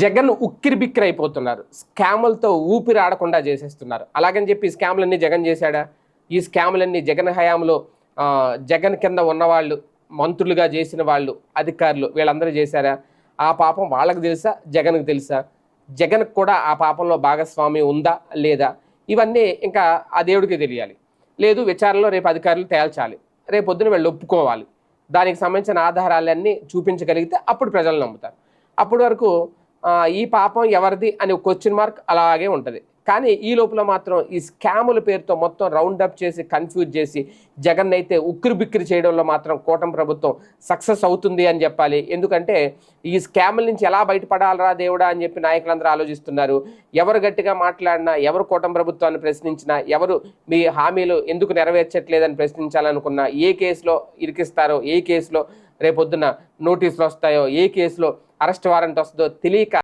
జగన్ ఉక్కిరి బిక్కిరి అయిపోతున్నారు. స్కాములతో ఊపిరి ఆడకుండా చేసేస్తున్నారు. అలాగని చెప్పి స్కాములన్నీ జగన్ చేశాడా? ఈ స్కాములన్నీ జగన్ హయాంలో జగన్ కింద ఉన్నవాళ్ళు మంత్రులుగా చేసిన వాళ్ళు అధికారులు వీళ్ళందరూ చేశారా? ఆ పాపం వాళ్ళకు తెలుసా? జగన్కు తెలుసా? జగన్కు కూడా ఆ పాపంలో భాగస్వామి ఉందా? లేదా? ఇవన్నీ ఇంకా ఆ దేవుడికి తెలియాలి. లేదు విచారణలో రేపు అధికారులు తేల్చాలి. రేపు పొద్దున వీళ్ళు ఒప్పుకోవాలి. దానికి సంబంధించిన ఆధారాలన్నీ చూపించగలిగితే అప్పుడు ప్రజలు నమ్ముతారు. అప్పటి వరకు ఈ పాపం ఎవరిది అని క్వశ్చన్ మార్క్ అలాగే ఉంటుంది. కానీ ఈ లోపల మాత్రం ఈ స్కాముల పేరుతో మొత్తం రౌండ్ అప్ చేసి కన్ఫ్యూజ్ చేసి జగన్ అయితే ఉక్కిరి బిక్కిరి చేయడంలో మాత్రం కూటమి ప్రభుత్వం సక్సెస్ అవుతుంది అని చెప్పాలి. ఎందుకంటే ఈ స్కాముల నుంచి ఎలా బయటపడాలరా దేవుడా అని చెప్పి నాయకులందరూ ఆలోచిస్తున్నారు. ఎవరు గట్టిగా మాట్లాడినా ఎవరు కూటమి ప్రభుత్వాన్ని ప్రశ్నించినా ఎవరు మీ హామీలు ఎందుకు నెరవేర్చట్లేదని ప్రశ్నించాలనుకున్నా ఏ కేసులో ఇరికిస్తారో ఏ కేసులో రేపొద్దున నోటీసులు వస్తాయో ఏ కేసులో అరెస్ట్ వారెంట్ వస్తుందో తెలియక